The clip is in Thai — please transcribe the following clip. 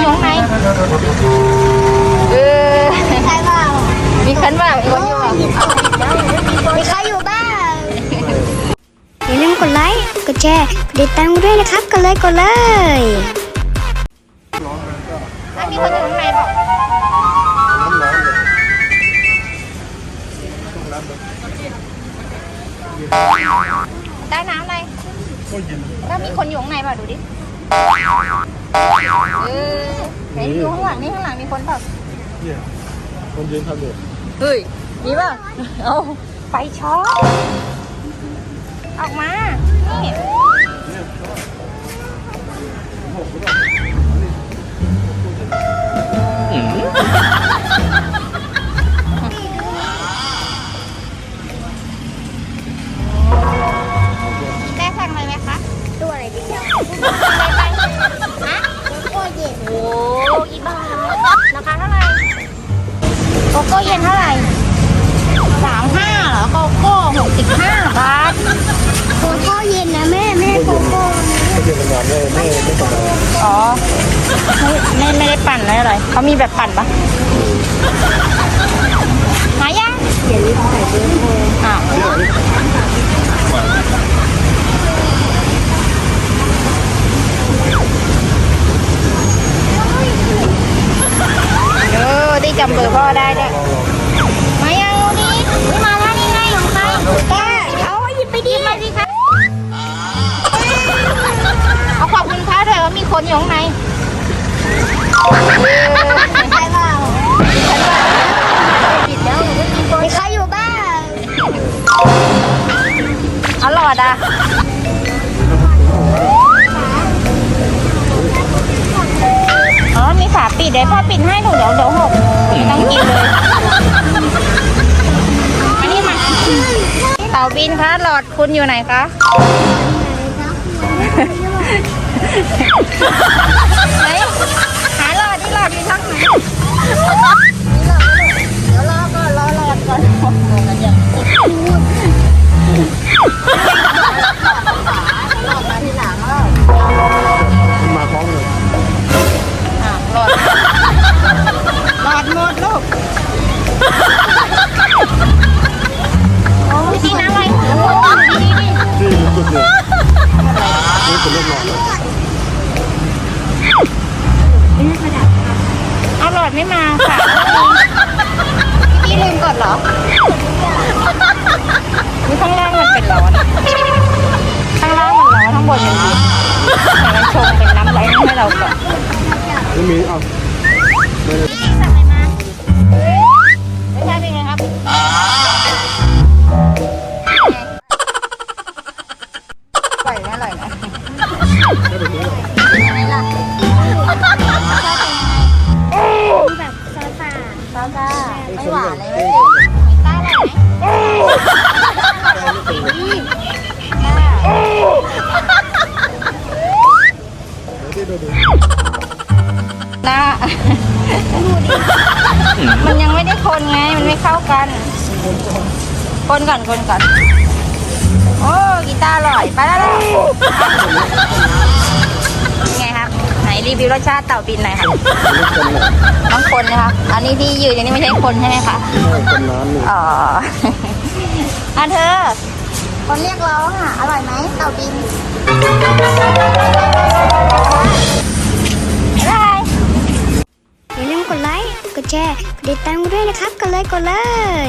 อยู่ข้นเออใครบ้างมีใครบ้างมีใครอยู่บ้างอย่าลืมกดไลค์กดแชร์กดติดตามด้วยนะครับกดเลยกดเลยมีคนอยู่ข้างในบอกใต้น้ำอะไรก็มีคนอยู่ข้างในป่ะดูดิ เออไหนดูข้างหลังนี่ข้างหลังมีคนเปล่าเนี่ยคนยืนทำอยู่เฮ้ยมีป่ะ เอาไฟช็อต กโก้เย็นเท่าไหร่สามห้าเหรอโกโก้หกสิบห้าบาทโกโก้เย็นนะแม่แม่โกโก้ก็เย็นทำงานไม่ไม่ไม่ทำงานอ๋อไม่ไม่ไม่ได้ปั่นอะไรอะไรเขามีแบบปั่นปะ จำเบอร์พ่อได้ด้วยมายังนี่นี่มาแล้วนี่ไงของใครแกเอาหยิบไปดิมาสิคะเอาขอบคุณพระเถอะว่ามีคนอยู่ข้างในเออใช่เปล่าปิดแล้วมีใครอยู่บ้างอาหลอดอะ ปิดเดี๋ยพ่อปิดให้หนูเดี๋ยวเดี๋ยวหกไม่ต้องกินเลยอันนี้มาเต่าบินคะหลอดคุณอยู่ไหนคะไห ดไม่มาค่ะพี่ลืมกดเหรอนี่ข้างล่างมันเป็นร้อนข้างล่างมันร้อนข้างบนมันเย็นแต่มันชงเป็นน้ำร้อนให้เราก่อนไม่มีเอ้าไม่ได้สั่งอะไรมาไม่ใช่เป็นไงครับปล่อยไหมอร่อยไหม ไม่หวานเลยม่ติดต้าอร่อยไหมต้าเดี๋ยวที่ดูดูต้ามันยังไม่ได้คนไง มันไม่เข้ากัน คนก่อนคนก่อน โอ้ กีตาร์อร่อย ไปแล้ว รีวิวรสชาติเต่าบินหน่อยค่ะไม่คนเลยต้องคนนะคะ อันนี้ที่ยืนอย่างนี้ไม่ใช่คนใช่ไหมคะไม่คนน้ำนี่อ๋ออะเธอ คนเรียกร้องอะ อร่อยไหมเต่าบินบ๊ายบายอย่าลืมกดไลค์ กดแชร์ กดติดตามด้วยนะครับ กดเลยกดเลย